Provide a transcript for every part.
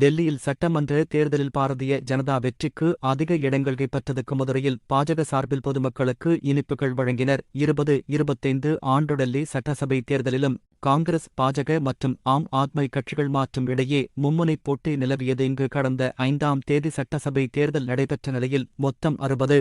டெல்லியில் சட்டமன்ற தேர்தலில் பாரதிய ஜனதா வெற்றிக்கு அதிக இடங்கள் கைப்பற்றதுக்கு மதுரையில் பாஜக சார்பில் பொதுமக்களுக்கு இனிப்புகள் வழங்கினர். இருபது இருபத்தைந்து ஆண்டு டெல்லி சட்டசபை தேர்தலிலும் காங்கிரஸ் பாஜக மற்றும் ஆம் ஆத்மி கட்சிகள் மாற்றும் இடையே மும்முனை போட்டி நிலவியது. இங்கு கடந்த ஐந்தாம் தேதி சட்டசபை தேர்தல் நடைபெற்ற நிலையில் மொத்தம் அறுபது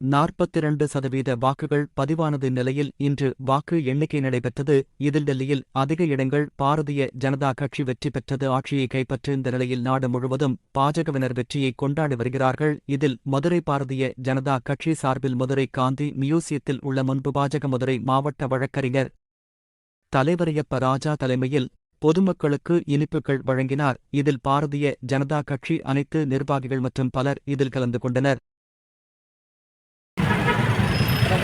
நாற்பத்திரண்டு சதவீத வாக்குகள் பதிவானது நிலையில் இன்று வாக்கு எண்ணிக்கை நடைபெற்றது. இதில் டெல்லியில் அதிக இடங்கள் பாரதிய ஜனதா கட்சி வெற்றி பெற்றது. ஆட்சியை கைப்பற்றிருந்த நிலையில் நாடு முழுவதும் பாஜகவினர் வெற்றியை கொண்டாடி வருகிறார்கள். இதில் மதுரை பாரதிய ஜனதா கட்சி சார்பில் மதுரை காந்தி மியூசியத்தில் உள்ள முன்பு பாஜக மதுரை மாவட்ட வழக்கறிஞர் தலைவரையப்ப ராஜா தலைமையில் பொதுமக்களுக்கு இனிப்புகள் வழங்கினார். இதில் பாரதிய ஜனதா கட்சி அனைத்து நிர்வாகிகள் மற்றும் பலர் இதில் கலந்து கொண்டனர்.